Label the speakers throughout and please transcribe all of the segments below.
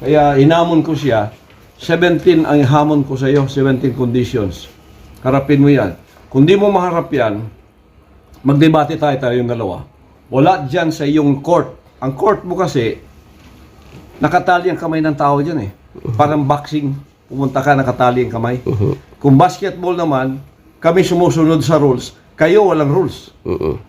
Speaker 1: Kaya hinamon ko siya, 17 ang hamon ko sa iyo, 17 conditions. Harapin mo yan. Kung di mo maharap yan, magdebate tayo tayong dalawa. Wala dyan sa iyong court. Ang court mo kasi, nakatali ang kamay ng tao dyan eh. Parang boxing, pumunta ka, nakatali ang kamay. Kung basketball naman, kami sumusunod sa rules. Kayo walang rules.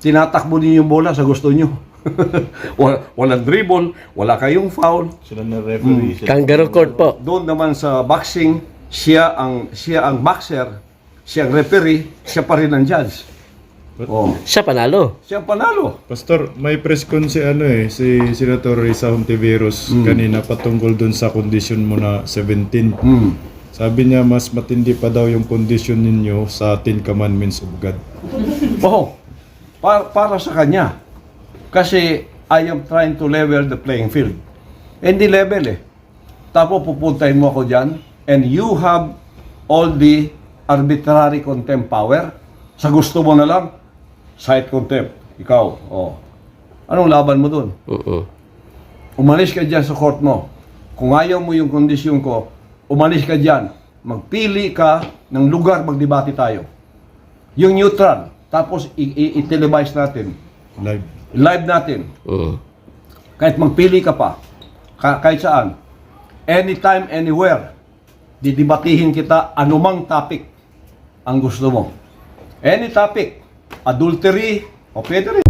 Speaker 1: Tinatakbo ninyo yung bola sa gusto nyo. Wal- walang dribble, wala kayong foul.
Speaker 2: Sila na referee. sila-
Speaker 3: Kangaroo court po.
Speaker 1: Doon naman sa boxing, siya ang siya ang boxer, siya ang referee, siya pa rin ang judge. Oh,
Speaker 3: Siya panalo.
Speaker 1: siya panalo.
Speaker 2: Pastor, may press con si ano eh, si Senator Risa Hontiveros kanina patungkol dun sa kondisyon mo na 17.
Speaker 1: Hmm.
Speaker 2: Sabi niya mas matindi pa daw yung kondisyon ninyo sa Ten Commandments of God.
Speaker 1: Oh, para, para sa kanya. Kasi I am trying to level the playing field. Hindi level eh. Tapos pupuntahin mo ako dyan and you have all the arbitrary contempt power. Sa gusto mo na lang, site contempt. Ikaw, oh. Anong laban mo dun?
Speaker 3: Oo.
Speaker 1: Umalis ka dyan sa court mo. Kung ayaw mo yung kondisyon ko, umalis ka dyan. Magpili ka ng lugar, magdebate tayo. Yung neutral. Tapos i-televise natin.
Speaker 2: Live.
Speaker 1: Live natin.
Speaker 3: Oo.
Speaker 1: Kahit magpili ka pa. Ka- kahit saan. Anytime, anywhere. Didibatihin kita anumang topic ang gusto mo. Any topic. Adultery. O pwede rin.